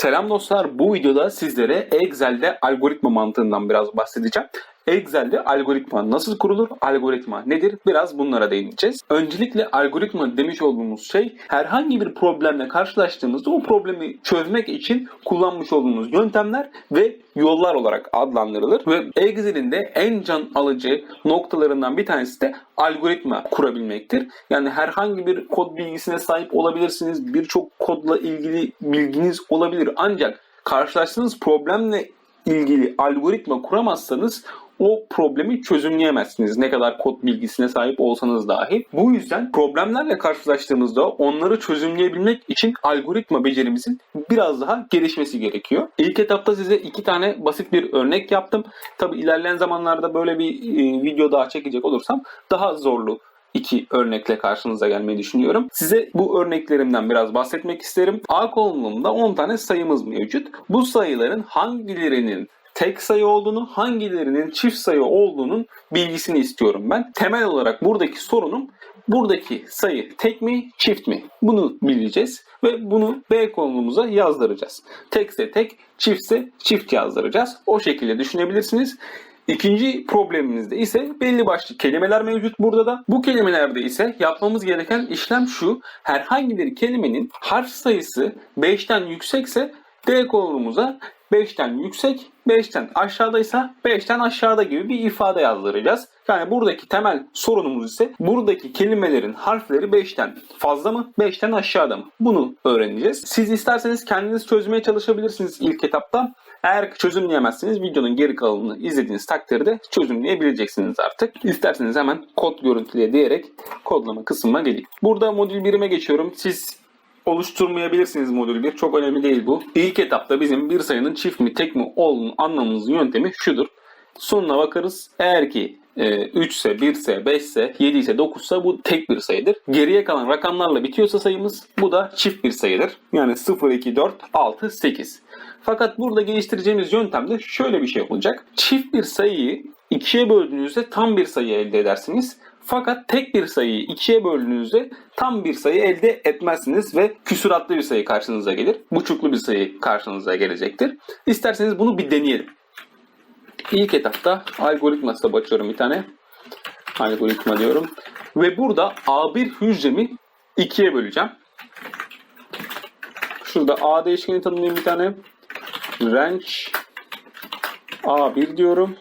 Selam dostlar. Bu videoda sizlere Excel'de algoritma mantığından biraz bahsedeceğim. Excel'de algoritma nasıl kurulur? Algoritma nedir? Biraz bunlara değineceğiz. Öncelikle algoritma demiş olduğumuz şey herhangi bir problemle karşılaştığımızda o problemi çözmek için kullanmış olduğumuz yöntemler ve yollar olarak adlandırılır. Ve Excel'in de en can alıcı noktalarından bir tanesi de algoritma kurabilmektir. Yani herhangi bir kod bilgisine sahip olabilirsiniz. Birçok kodla ilgili bilginiz olabilir. Ancak karşılaştığınız problemle ilgili algoritma kuramazsanız o problemi çözümleyemezsiniz. Ne kadar kod bilgisine sahip olsanız dahi. Bu yüzden problemlerle karşılaştığımızda onları çözümleyebilmek için algoritma becerimizin biraz daha gelişmesi gerekiyor. İlk etapta size iki tane basit bir örnek yaptım. Tabi ilerleyen zamanlarda böyle bir e, video daha çekecek olursam daha zorlu iki örnekle karşınıza gelmeyi düşünüyorum. Size bu örneklerimden biraz bahsetmek isterim. A kolonunda 10 tane sayımız mevcut. Bu sayıların hangilerinin tek sayı olduğunu, hangilerinin çift sayı olduğunun bilgisini istiyorum ben. Temel olarak buradaki sorunum buradaki sayı tek mi, çift mi? Bunu bileceğiz ve bunu B konumumuza yazdıracağız. Tekse tek, çiftse çift yazdıracağız. O şekilde düşünebilirsiniz. İkinci problemimizde ise belli başlı kelimeler mevcut burada da. Bu kelimelerde ise yapmamız gereken işlem şu. Herhangi bir kelimenin harf sayısı 5'ten yüksekse D kolonumuza 5'ten yüksek, 5'ten aşağıdaysa 5'ten aşağıda gibi bir ifade yazdıracağız. Yani buradaki temel sorunumuz ise buradaki kelimelerin harfleri 5'ten fazla mı, 5'ten aşağıda mı? Bunu öğreneceğiz. Siz isterseniz kendiniz çözmeye çalışabilirsiniz ilk etapta. Eğer çözümleyemezseniz videonun geri kalanını izlediğiniz takdirde çözümleyebileceksiniz artık. İsterseniz hemen kod görüntüleye diyerek kodlama kısmına geleyim. Burada modül 1'ime geçiyorum. Siz oluşturmayabilirsiniz modül 1. Çok önemli değil bu. İlk etapta bizim bir sayının çift mi tek mi olduğunu anlamamızın yöntemi şudur. Sonuna bakarız. Eğer ki e, 3 ise 1 ise 5 ise 7 ise 9 ise bu tek bir sayıdır. Geriye kalan rakamlarla bitiyorsa sayımız bu da çift bir sayıdır. Yani 0, 2, 4, 6, 8. Fakat burada geliştireceğimiz yöntemde şöyle bir şey olacak. Çift bir sayıyı ikiye böldüğünüzde tam bir sayı elde edersiniz. Fakat tek bir sayıyı ikiye böldüğünüzde tam bir sayı elde etmezsiniz ve küsuratlı bir sayı karşınıza gelir. Buçuklu bir sayı karşınıza gelecektir. İsterseniz bunu bir deneyelim. İlk etapta algoritma açıyorum bir tane. Algoritma diyorum. Ve burada A1 hücremi ikiye böleceğim. Şurada A değişkeni tanımlayayım bir tane. Range A1 diyorum.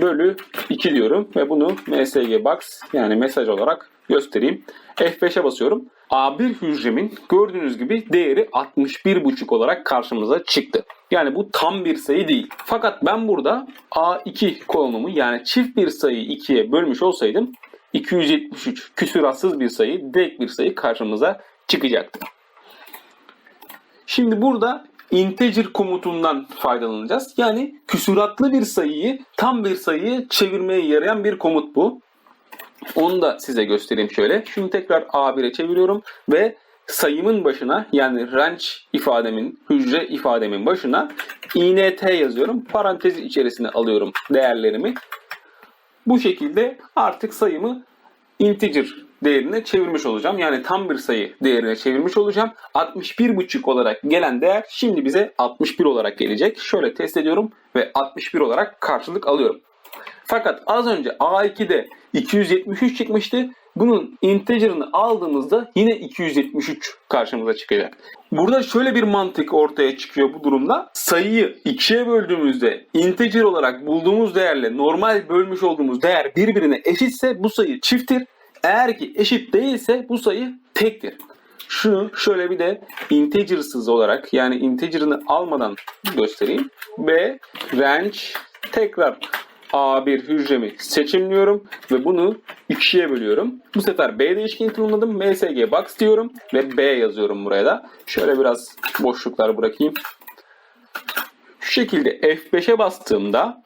Bölü 2 diyorum ve bunu msg box yani mesaj olarak göstereyim. F5'e basıyorum. A1 hücremin gördüğünüz gibi değeri 61,5 olarak karşımıza çıktı. Yani bu tam bir sayı değil. Fakat ben burada A2 kolonumu yani çift bir sayıyı 2'ye bölmüş olsaydım 273 küsuratsız bir sayı, direkt bir sayı karşımıza çıkacaktı. Şimdi burada integer komutundan faydalanacağız. Yani küsuratlı bir sayıyı tam bir sayıyı çevirmeye yarayan bir komut bu. Onu da size göstereyim şöyle. Şunu tekrar A1'e çeviriyorum ve sayımın başına yani range ifademin, hücre ifademin başına int yazıyorum. Parantez içerisine alıyorum değerlerimi. Bu şekilde artık sayımı integer değerine çevirmiş olacağım. Yani tam bir sayı değerine çevirmiş olacağım. 61,5 olarak gelen değer şimdi bize 61 olarak gelecek. Şöyle test ediyorum ve 61 olarak karşılık alıyorum. Fakat az önce A2'de 273 çıkmıştı. Bunun integer'ını aldığımızda yine 273 karşımıza çıkacak. Burada şöyle bir mantık ortaya çıkıyor bu durumda. Sayıyı ikiye böldüğümüzde integer olarak bulduğumuz değerle normal bölmüş olduğumuz değer birbirine eşitse bu sayı çifttir. Eğer ki eşit değilse bu sayı tektir. Şunu şöyle bir de integersız olarak yani integer'ını almadan göstereyim. B range tekrar A1 hücremi seçimliyorum ve bunu ikiye bölüyorum. Bu sefer B değişkeni tanımladım. MSG box diyorum ve B yazıyorum buraya da. Şöyle biraz boşluklar bırakayım. Şu şekilde F5'e bastığımda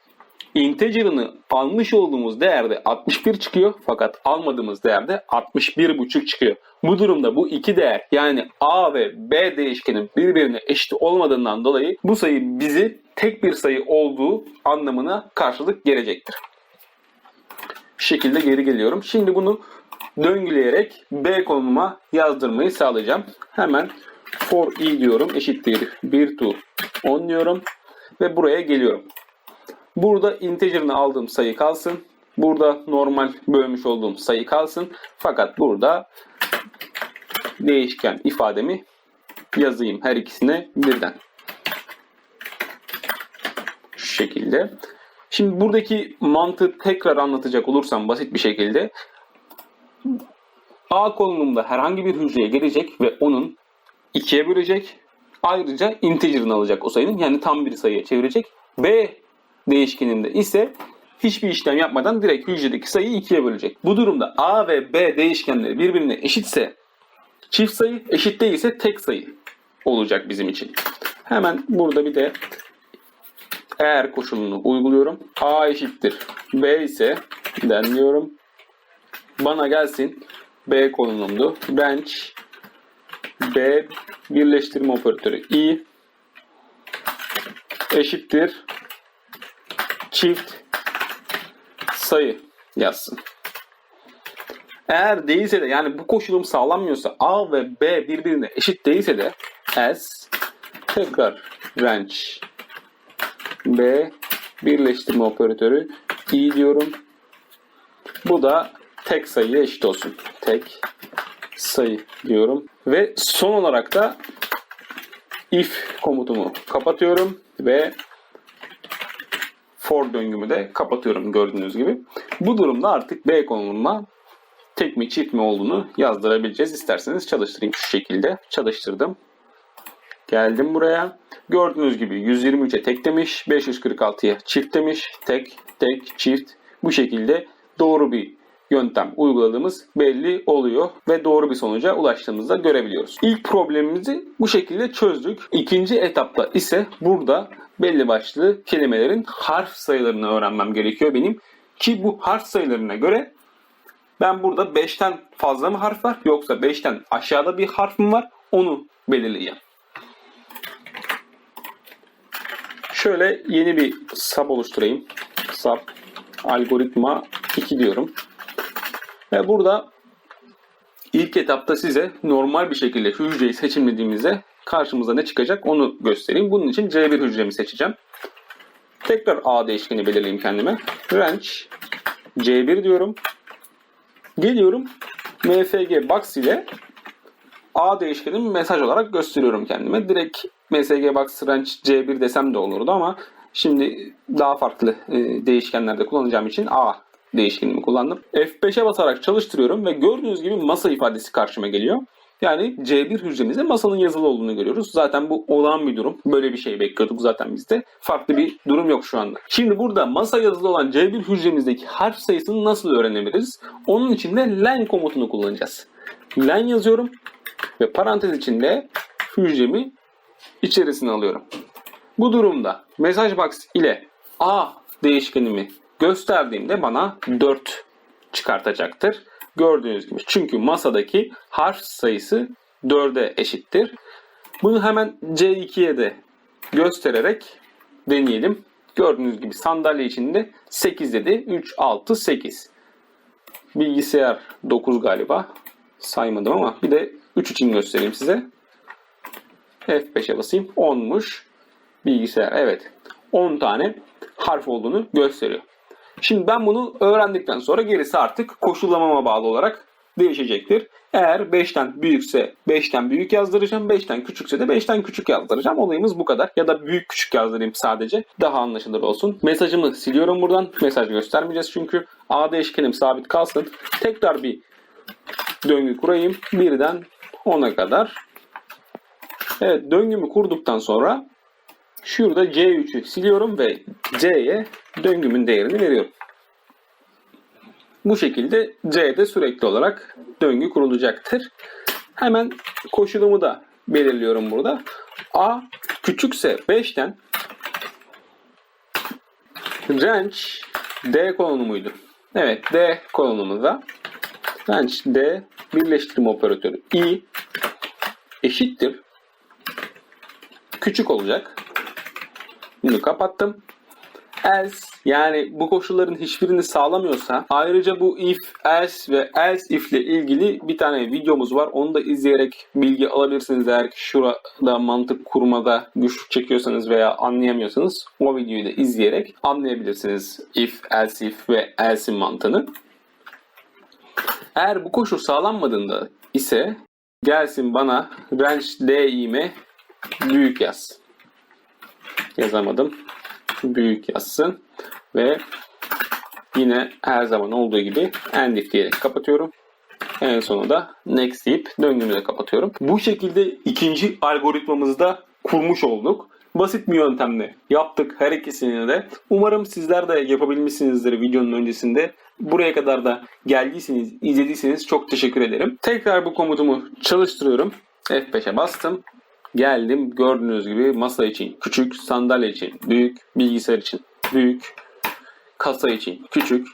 integer'ını almış olduğumuz değerde 61 çıkıyor fakat almadığımız değerde 61,5 çıkıyor. Bu durumda bu iki değer yani A ve B değişkenin birbirine eşit olmadığından dolayı bu sayı bizi tek bir sayı olduğu anlamına karşılık gelecektir. Şekilde geri geliyorum. Şimdi bunu döngüleyerek B konumuma yazdırmayı sağlayacağım. Hemen for i diyorum eşittir 1 to 10 diyorum ve buraya geliyorum. Burada integer'ını aldığım sayı kalsın. Burada normal bölmüş olduğum sayı kalsın. Fakat burada değişken ifademi yazayım her ikisine birden. Şu şekilde. Şimdi buradaki mantığı tekrar anlatacak olursam basit bir şekilde A kolonumda herhangi bir hücreye gelecek ve onun ikiye bölecek. Ayrıca integer'ını alacak o sayının yani tam bir sayıya çevirecek. B değişkeninde ise hiçbir işlem yapmadan direkt hücredeki sayıyı ikiye bölecek. Bu durumda A ve B değişkenleri birbirine eşitse çift sayı, eşit değilse tek sayı olacak bizim için. Hemen burada bir de eğer koşulunu uyguluyorum. A eşittir B ise denliyorum. Bana gelsin B konumumdu. Branch B birleştirme operatörü i eşittir çift sayı yazsın. Eğer değilse de yani bu koşulum sağlanmıyorsa A ve B birbirine eşit değilse de as tekrar branch B birleştirme operatörü i diyorum. Bu da tek sayıya eşit olsun. Tek sayı diyorum. Ve son olarak da if komutumu kapatıyorum ve for döngümü de kapatıyorum gördüğünüz gibi. Bu durumda artık B konumuna tek mi çift mi olduğunu yazdırabileceğiz. İsterseniz çalıştırayım şu şekilde. Çalıştırdım. Geldim buraya. Gördüğünüz gibi 123'e tek demiş, 546'ya çift demiş. Tek, tek, çift. Bu şekilde doğru bir yöntem uyguladığımız belli oluyor ve doğru bir sonuca ulaştığımızda görebiliyoruz. İlk problemimizi bu şekilde çözdük. İkinci etapta ise burada belli başlı kelimelerin harf sayılarını öğrenmem gerekiyor benim. Ki bu harf sayılarına göre ben burada 5'ten fazla mı harf var yoksa 5'ten aşağıda bir harf mi var onu belirleyeceğim. Şöyle yeni bir sub oluşturayım. Sub algoritma 2 diyorum. Ve burada ilk etapta size normal bir şekilde hücreyi seçimlediğimizde karşımıza ne çıkacak onu göstereyim. Bunun için C1 hücremi seçeceğim. Tekrar A değişkeni belirleyeyim kendime. Range C1 diyorum. Geliyorum mfg box ile A değişkenimi mesaj olarak gösteriyorum kendime. Direkt msg box range C1 desem de olurdu ama şimdi daha farklı e, değişkenlerde kullanacağım için A değişkenimi kullandım. F5'e basarak çalıştırıyorum ve gördüğünüz gibi masa ifadesi karşıma geliyor. Yani C1 hücremizde masanın yazılı olduğunu görüyoruz. Zaten bu olağan bir durum. Böyle bir şey bekliyorduk zaten bizde. Farklı bir durum yok şu anda. Şimdi burada masa yazılı olan C1 hücremizdeki harf sayısını nasıl öğrenebiliriz? Onun için de len komutunu kullanacağız. Len yazıyorum ve parantez içinde hücremi içerisine alıyorum. Bu durumda mesaj box ile A değişkenimi gösterdiğimde bana 4 çıkartacaktır. Gördüğünüz gibi. Çünkü masadaki harf sayısı 4'e eşittir. Bunu hemen C2'ye de göstererek deneyelim. Gördüğünüz gibi sandalye içinde 8 dedi. 3, 6, 8. Bilgisayar 9 galiba. Saymadım ama bir de 3 için göstereyim size. F5'e basayım. 10'muş. Bilgisayar evet. 10 tane harf olduğunu gösteriyor. Şimdi ben bunu öğrendikten sonra gerisi artık koşullamama bağlı olarak değişecektir. Eğer 5'ten büyükse 5'ten büyük yazdıracağım. 5'ten küçükse de 5'ten küçük yazdıracağım. Olayımız bu kadar. Ya da büyük küçük yazdırayım sadece. Daha anlaşılır olsun. Mesajımı siliyorum buradan. Mesaj göstermeyeceğiz çünkü. A değişkenim sabit kalsın. Tekrar bir döngü kurayım. Birden 10'a kadar. Evet döngümü kurduktan sonra şurada C3'ü siliyorum ve C'ye döngümün değerini veriyorum. Bu şekilde C'de sürekli olarak döngü kurulacaktır. Hemen koşulumu da belirliyorum burada. A küçükse 5'ten range D kolonumuydu. Evet D kolonumuzda range D birleştirme operatörü i eşittir küçük olacak. Bunu kapattım. Else Yani bu koşulların hiçbirini sağlamıyorsa ayrıca bu if, else ve else if ile ilgili bir tane videomuz var. Onu da izleyerek bilgi alabilirsiniz eğer ki şurada mantık kurmada güçlük çekiyorsanız veya anlayamıyorsanız o videoyu da izleyerek anlayabilirsiniz if, else if ve else'in mantığını. Eğer bu koşul sağlanmadığında ise gelsin bana range d'ime büyük yaz. Yazamadım. Büyük yazsın. Ve yine her zaman olduğu gibi end if diyerek kapatıyorum. En sonu da next deyip döngümü de kapatıyorum. Bu şekilde ikinci algoritmamızı da kurmuş olduk. Basit bir yöntemle yaptık her ikisini de. Umarım sizler de yapabilmişsinizdir videonun öncesinde. Buraya kadar da geldiyseniz, izlediyseniz çok teşekkür ederim. Tekrar bu komutumu çalıştırıyorum. F5'e bastım. Geldim. Gördüğünüz gibi masa için küçük, sandalye için büyük, bilgisayar için büyük, kasa için küçük.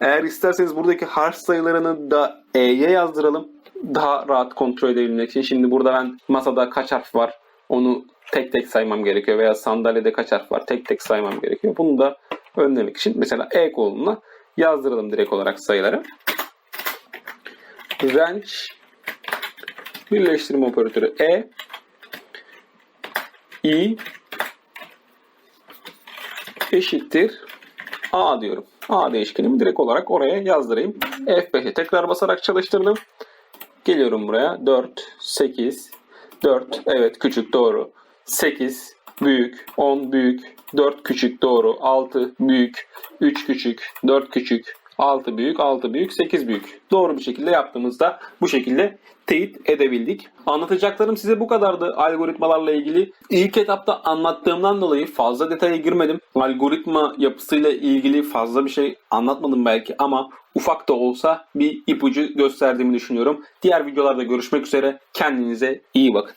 Eğer isterseniz buradaki harf sayılarını da E'ye yazdıralım. Daha rahat kontrol edebilmek için. Şimdi burada ben masada kaç harf var onu tek tek saymam gerekiyor. Veya sandalyede kaç harf var tek tek saymam gerekiyor. Bunu da önlemek için mesela E koluna yazdıralım direkt olarak sayıları. Range birleştirme operatörü E i eşittir a diyorum. A değişkenimi direkt olarak oraya yazdırayım. F5'e tekrar basarak çalıştırdım. Geliyorum buraya. 4, 8, 4. Evet küçük doğru. 8 büyük, 10 büyük, 4 küçük doğru, 6 büyük, 3 küçük, 4 küçük, 6 büyük, 6 büyük, 8 büyük. Doğru bir şekilde yaptığımızda bu şekilde teyit edebildik. Anlatacaklarım size bu kadardı algoritmalarla ilgili. İlk etapta anlattığımdan dolayı fazla detaya girmedim. Algoritma yapısıyla ilgili fazla bir şey anlatmadım belki ama ufak da olsa bir ipucu gösterdiğimi düşünüyorum. Diğer videolarda görüşmek üzere. Kendinize iyi bakın.